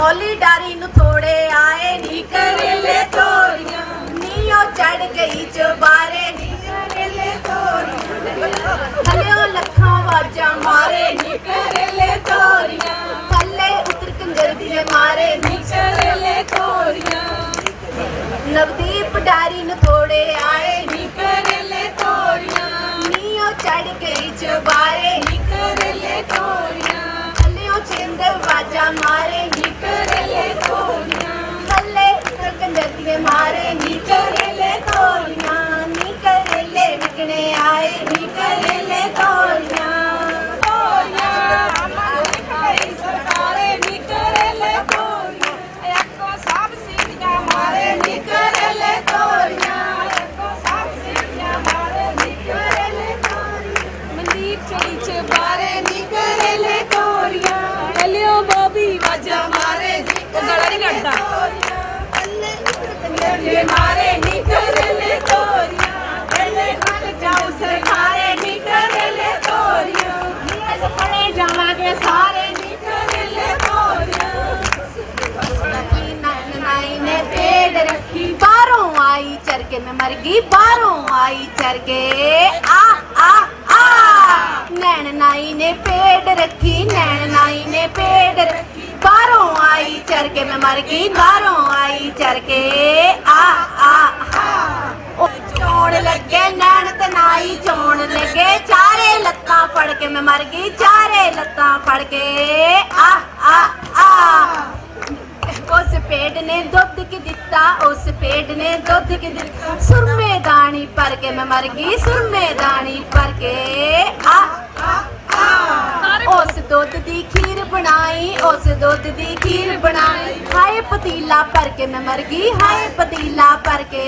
ਹੋਲੀ dairy ਨੂੰ ਥੋੜੇ ਆਏ ਨੀ ਕਰੇਲੇ ਤੋਰੀਆਂ। ਨੀ ਚੜ ਗਈ ਚੁਬਾਰੇ ਨੀ ਕਰੇਲੇ ਤੋਰੀਆਂ। ਥੱਲੇ ਲੱਖਾਂ ਵਾਜਾ ਮਾਰੇ ਨੀ ਕਰੇਲੇ ਤੋਰੀਆਂ। ਥੱਲੇ ਉਤਰ ਕੰਜਰ ਦੀਏ ਮਾਰੇ ਨੀ ਕਰੇਲੇ ਤੋਰੀਆਂ। ਨਵਦੀਪ ਚਿੰਦ ਵਾਜਾ ਚਰ ਕੇ ਮੈਂ ਮਰ ਗਈ ਬਾਹਰੋਂ ਆਈ ਚਰ ਕੇ ਆ ਆ ਆ ਨੈਣ ਨਾਈ ਨੇ ਪੇੜ ਰੱਖੀ ਨੈਣ ਨਾਈ ਨੇ ਪੇੜ ਰੱਖੀ ਬਾਹਰੋਂ ਆਈ ਚਰ ਕੇ ਮੈਂ ਮਰ ਗਈ ਬਾਹਰੋਂ ਆਈ ਚਰ ਕੇ ਆ ਆ ਆ ਉਹ ਚੋਣ ਲੱਗੇ ਨੈਣ ਤਨਾਈ ਚੋਣ ਲੱਗੇ ਚਾਰੇ ਲੱਤਾਂ ਫੜ ਕੇ ਮੈਂ ਮਰ ਗਈ ਚਾਰੇ ਲੱਤਾਂ ਫੜ ਕੇ ਆ ਆ ਆ ਉਸ ਪੇੜ ਨੇ ਦੁੱਧ ਕਿ ਦਿੱਤਾ ਉਸ ਪੇੜ ਨੇ ਦੁੱਧ ਕਿ ਦਿੱਤਾ। ਸੁਰਮੇ ਦਾਣੀ ਭਰ ਕੇ ਮੈਂ ਮਰ ਗਈ ਸੁਰਮੇ ਦਾਣੀ ਭਰ ਕੇ। ਆ। ਉਸ ਦੁੱਧ ਦੀ ਖੀਰ ਬਣਾਈ ਉਸ ਦੁੱਧ ਦੀ ਖੀਰ ਬਣਾਈ। ਹਾਏ ਪਤੀਲਾ ਭਰ ਕੇ ਮੈਂ ਮਰ ਗਈ ਹਾਏ ਪਤੀਲਾ ਭਰ ਕੇ।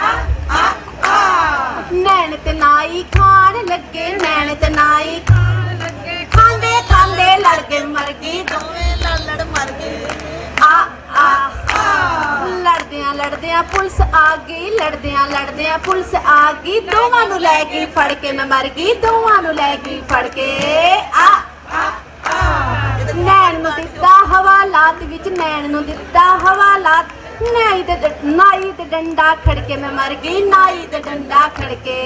ਆ। ਆ ਆ ਨੈਣ ਤੇ ਨਾਈ ਖਾਣ ਲੱਗੇ ਨੈਣ ਤੇ ਨਾਈ ਖਾਣ ਲੱਗੇ। ਖਾਂਦੇ ਖਾਂਦੇ ਲੜ ਕੇ ਮਰ ਗਈ ਦੋਵੇਂ। ਲੜਦਿਆਂ ਪੁਲਿਸ ਆ ਗਈ, ਲੜਦਿਆਂ ਲੜਦਿਆਂ ਪੁਲਿਸ ਆ ਗਈ। ਦੋਵਾਂ ਨੂੰ ਲੈ ਗਈ ਫੜ ਕੇ ਮੈਂ ਮਰ ਗਈ, ਦੋਵਾਂ ਨੂੰ ਲੈ ਗਈ ਫੜ ਕੇ। ਆ। ਨੈਣ ਨੂੰ ਦਿੱਤਾ ਹਵਾਲਾਤ ਵਿੱਚ, ਨੈਣ ਨੂੰ ਦਿੱਤਾ ਹਵਾਲਾਤ। ਨਾਈ ਤੇ ਨਾਈ ਤੇ ਡੰਡਾ ਖੜ ਕੇ ਮੈਂ ਮਰ ਗਈ, ਨਾਈ ਤੇ ਡੰਡਾ ਖੜ ਕੇ।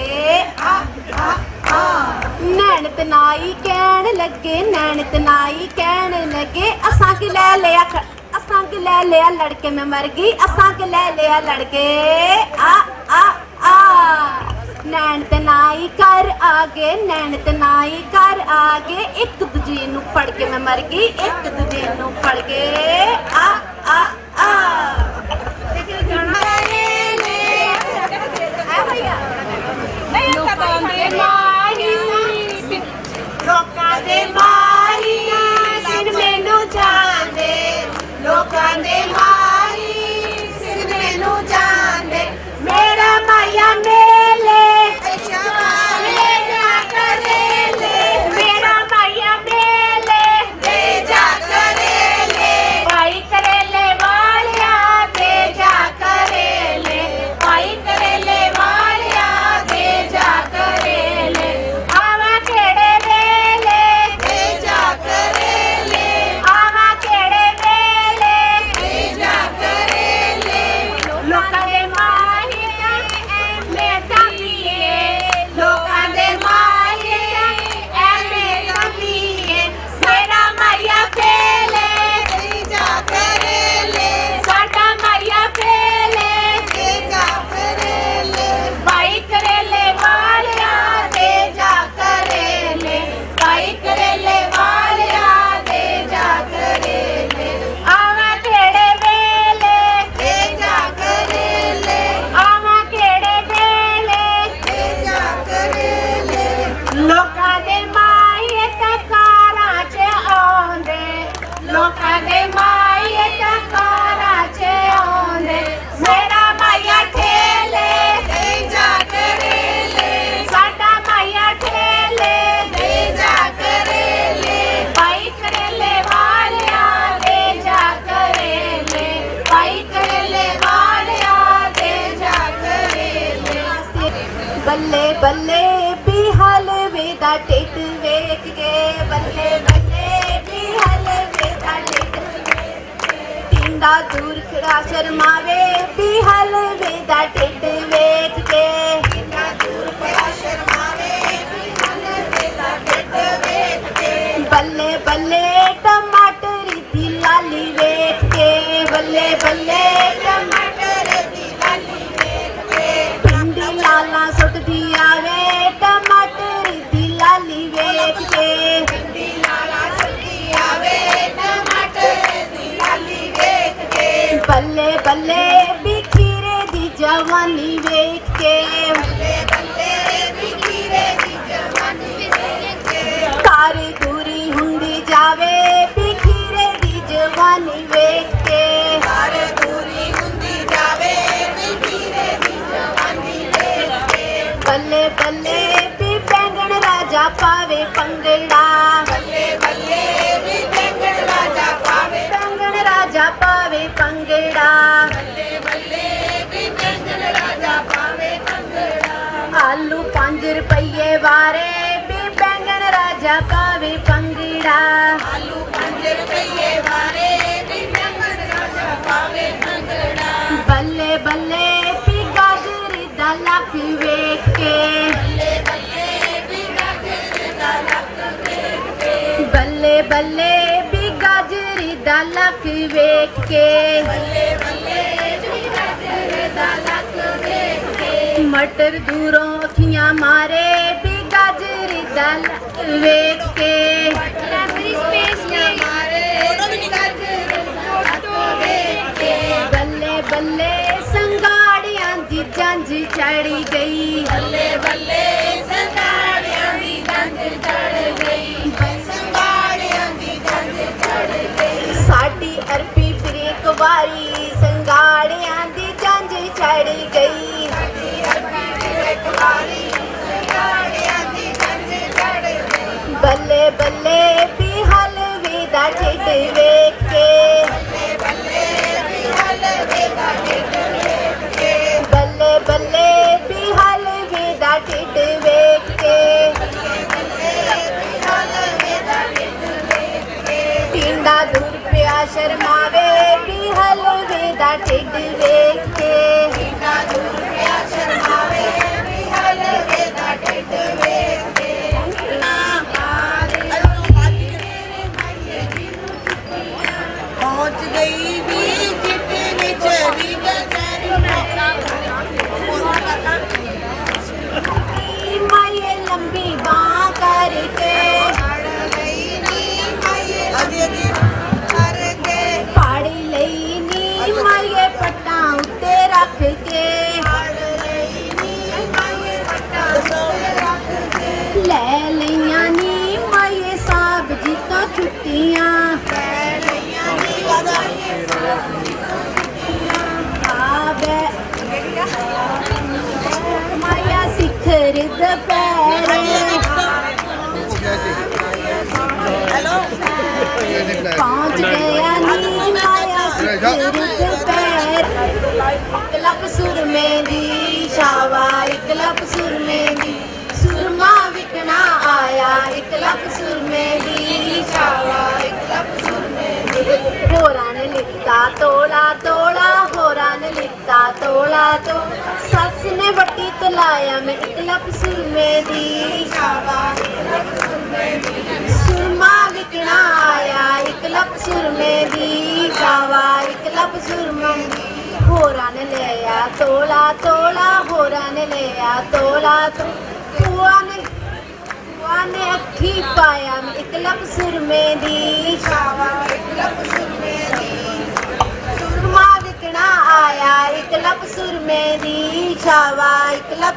ਆ ਆ ਨੈਣ ਤੇ ਨਾਈ ਕਹਿਣ ਲੱਗੇ, ਨੈਣ ਤੇ ਨਾਈ ਕਹਿਣ ਲੱਗੇ, ਅਸਾਂ ਕਿ ਲੈ ਲਿਆ ਅਸਾਂ ਕਿ ਲੈ ਲਿਆ ਲੜਕੇ ਮੈਂ ਮਰ ਗਈ। ਅਸਾਂ ਕਿ ਲੈ ਲਿਆ ਲੜਕੇ। ਆ ਆ ਆ। ਨੈਣ ਤੇ ਨਾਈ ਕਰ ਆਗੇ ਨੈਣ ਤੇ ਨਾਈ ਕਰ ਆਗੇ। ਇੱਕ ਦੂਜੇ ਨੂੰ ਫੜ ਕੇ ਮੈਂ ਮਰ ਗਈ ਇੱਕ ਦੂਜੇ ਨੂੰ ਫੜ ਕੇ। ਆ ਆ ਆ। ਲੋਕਾਂ ਦੇ ਮਾਹੀ வைக்கிறல்லே ਬੱਲੇ ਬੱਲੇ ਵੀ ਹਲਵੇ ਦਾ ਟਿੱਟ ਵੇਖ ਕੇ। ਬੱਲੇ ਬੱਲੇ ਵੀ ਹਲਵੇ ਦਾ ਟਿੱਟ ਟਿੰਡਾ ਦੂਰ ਖੜਾ ਸ਼ਰਮਾਵੇ ਵੀ ਹਲਵੇ ਦਾ ਟਿੱਟ ਵੇਖ ਕੇ। ਬੱਲੇ ਬੱਲੇ ਵੀ ਖੀਰੇ ਦੀ ਜਵਾਨੀ ਵੇਖ ਕੇ। ਬੱਲੇ ਬੱਲੇ ਵੀ ਖੀਰੇ ਦੀ ਜਵਾਨੀ ਵੇਖ ਕੇ ਕਾਰੀ ਦੂਰੀ ਹੁੰਦੀ ਜਾਵੇ ਵੀ ਖੀਰੇ ਦੀ ਜਵਾਨੀ ਵੇਖ ਕੇ। ਕਾਰੀ ਦੂਰੀ ਹੁੰਦੀ ਜਾਵੇ ਵੀ ਖੀਰੇ ਦੀ ਜਵਾਨੀ ਵੇਖ ਕੇ। ਬੱਲੇ ਬੱਲੇ ਵੀ ਬੈਂਗਣ ਰਾਜਾ ਪਾਵੇ ਪੰਗੜਾ। ਰਾਜਾ ਪਾਵੇ ਪੰਗੜਾ। ਆਲੂ 5 ਰੁਪਏ ਵਾਰੇ ਵੀ ਬੈਂਗਣ ਰਾਜਾ ਪਾਵੇ ਪੰਗੜਾ। ਬੱਲੇ ਬੱਲੇ ਵੀ ਗਾਜਰ ਦਾ ਲੱਕ ਵੇਖ ਕੇ। ਬੱਲੇ ਬੱਲੇ ਵੀ ਗਾਜਰ ਦਾ ਲੱਕ ਵੇਖ ਕੇ। ਬੱਲੇ ਬੱਲੇ ਵੀ ਗਾਜਰ ਦਾ ਲੱਕ ਵੇਖ ਕੇ। ਬੱਲੇ ਬੱਲੇ ਵੀ ਗਾਜਰ ਦਾ ਲੱਕ ਵੇਖ ਕੇ। ਮਟਰ ਦੂਰੋਂ ਅੱਖੀਆਂ ਮਾਰੇ ਵੀ ਲੱਕ ਵੇਖ ਕੇ ਲੈਬਰੀ ਸਪੇਸ ਮਾਰੇ ਵੀ ਗਾਜਰ ਦਾ ਲੱਕ ਵੇਖ ਕੇ। ਬੱਲੇ ਬੱਲੇ ਸੰਗਾੜਿਆਂ ਦੀ ਜੰਜ ਚੜੀ ਗਈ। ਬੱਲੇ ਸ਼ਰਮਾਵੇ ਵੀ ਹਲਵੇ ਦਾ ਢਿੱਡ ਵੇਖ ਕੇ ਸਿਖਰ ਦੁਪਹਿਰੇ ਹੈਲੋ। ਪਹੁੰਚ ਗਿਆ ਨੀ ਮਾਇਆ ਸਿਖਰ ਦੁਪਹਿਰ ਇੱਕ ਲੱਖ ਸੁਰਮੇ ਦੀ ਸ਼ਾਵਾ ਇੱਕ ਲੱਖ ਸੁਰਮੇ ਦੀ ਸੁਰਮਾ ਵਿਕਣਾ ਆਇਆ। ਇੱਕ ਲੱਖ ਸੁਰਮੇ ਦੀ ਸ਼ਾਵਾ ਇੱਕ ਲੱਖ ਸੁਰਮੇ ਦੀ। ਹੋਰਾਂ ਨੇ ਲਿੱਤਾ ਤੋਲਾ ਤੋਲਾ। ਹੋਰਾਂ ਨੇ ਲਿੱਤਾ ਤੋਲਾ ਤੋ ਸੱਸ ਮੈਂ, ਇੱਕ ਸੁਰਮੇ ਦੀ। ਸੁਰਮਾ ਵਿਕਣਾ ਆਇਆ, ਇੱਕ ਸੁਰਮੇ ਦੀ ਸ਼ਾਵਾ ਇੱਕ ਸੁਰਮੇ ਹੋਰਾਂ ਨੇ ਲਿਆ। ਤੋਲਾ ਤੋਲਾ ਹੋਰਾਂ ਨੇ ਲਿਆ, ਤੋਲਾ ਤੋ ਨੇ, ਭੂਆ ਨੇ ਅੱਖੀ ਪਾਇਆ ਮੈਂ ਇੱਕ ਸੁਰਮੇ ਦੀ ਸ਼ਾਵਾ ਇੱਕ ਸੁਰਮੇ ਦੀ। ਸੁਰਮਾ ਵਿਕਣਾ ਆਇਆ, ਇੱਕ ਲੱਖ ਸੁਰਮੇ ਛਾਵਾ, ਇੱਕ ਲੱਖ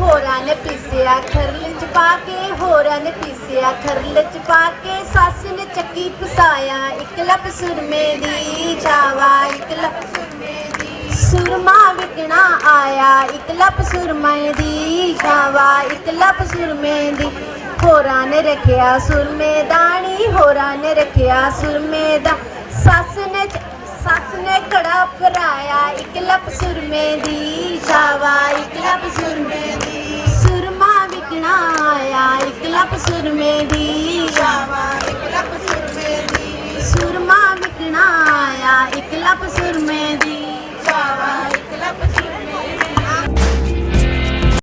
ਹੋਰਾਂ ਨੇ ਪੀਸਿਆ ਖਰਲ ਚ ਪਾ ਕੇ, ਹੋਰਾਂ ਨੇ ਪੀਸਿਆ ਖਰਲ ਚ ਪਾ ਕੇ। ਸੱਸ ਨੇ ਚੱਕੀ ਪਸਾਇਆ ਇੱਕ ਲੱਖ ਦੀ ਛਾਵਾ, ਇੱਕ ਲੱਖ ਸੁਰਮਾ ਵਿਕਣਾ ਆਇਆ, ਇੱਕ ਲੱਖ ਸੁਰਮੇ ਦੀ ਛਾਵਾ, ਇੱਕ ਸੁਰਮੇ ਦੀ। ਹੋਰਾਂ ਨੇ ਰੱਖਿਆ ਸੁਰਮੇ ਦਾਣੀ, ਹੋਰਾਂ ਨੇ ਰੱਖਿਆ ਸੁਰਮੇ ਦਾ। ਸੱਸ ਨੇ ਸੱਸ ਨੇ ਕੜਾ ਆਇਆ ਇੱਕ ਲਪ ਸੁਰਮੇ ਦੀ ਸ਼ਾਵਾ ਇੱਕ ਲਪ ਸੁਰਮੇ ਦੀ। ਸੁਰਮਾ ਵਿਕਣਾ ਆਇਆ ਇੱਕ ਲਪ ਸੁਰਮੇ ਦੀ। ਸ਼ਾਵਾ ਇੱਕ ਲਪ ਸੁਰਮੇ ਦੀ। ਸੁਰਮਾ ਵਿਕਣਾ ਆਇਆ ਇੱਕ ਲਪ